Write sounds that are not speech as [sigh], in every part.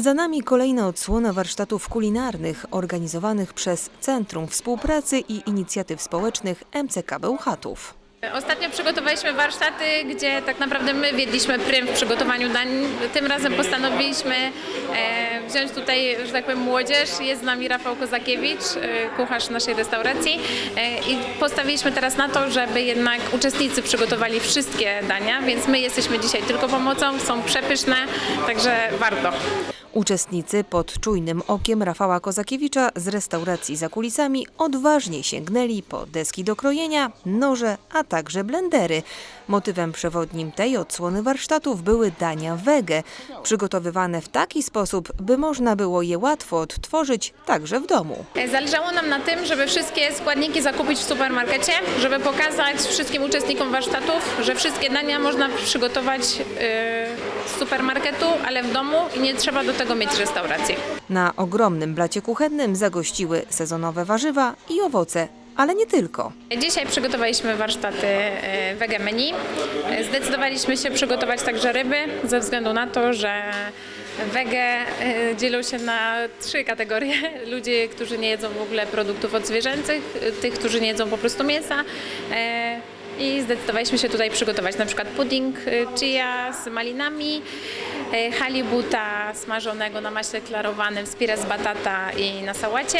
Za nami kolejna odsłona warsztatów kulinarnych organizowanych przez Centrum Współpracy i Inicjatyw Społecznych MCK Bełchatów. Ostatnio przygotowaliśmy warsztaty, gdzie tak naprawdę my wiedliśmy prym w przygotowaniu dań. Tym razem postanowiliśmy e, wziąć tutaj, że tak powiem, młodzież. Jest z nami Rafał Kozakiewicz, e, kucharz naszej restauracji e, i postawiliśmy teraz na to, żeby jednak uczestnicy przygotowali wszystkie dania, więc my jesteśmy dzisiaj tylko pomocą, są przepyszne, także warto. Uczestnicy pod czujnym okiem Rafała Kozakiewicza z restauracji za kulisami odważnie sięgnęli po deski do krojenia, noże, a także blendery. Motywem przewodnim tej odsłony warsztatów były dania wege, przygotowywane w taki sposób, by można było je łatwo odtworzyć także w domu. Zależało nam na tym, żeby wszystkie składniki zakupić w supermarkecie, żeby pokazać wszystkim uczestnikom warsztatów, że wszystkie dania można przygotować e, z supermarketu, ale w domu i nie trzeba do tego mieć restauracji. Na ogromnym blacie kuchennym zagościły sezonowe warzywa i owoce, ale nie tylko. Dzisiaj przygotowaliśmy warsztaty e, wege menu. Zdecydowaliśmy się przygotować także ryby, ze względu na to, że wege e, dzielą się na trzy kategorie. [laughs] Ludzie, którzy nie jedzą w ogóle produktów odzwierzęcych, e, tych, którzy nie jedzą po prostu mięsa. I zdecydowaliśmy się tutaj przygotować na przykład pudding e, chia z malinami, halibuta smażonego na maśle klarowanym z pires batata i na sałacie.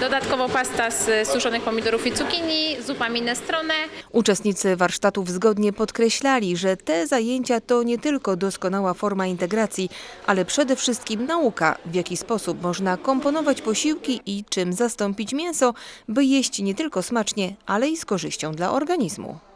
Dodatkowo pasta z suszonych pomidorów i cukinii, zupa minestrone. Uczestnicy warsztatów zgodnie podkreślali, że te zajęcia to nie tylko doskonała forma integracji, ale przede wszystkim nauka, w jaki sposób można komponować posiłki i czym zastąpić mięso, by jeść nie tylko smacznie, ale i z korzyścią dla organizmu.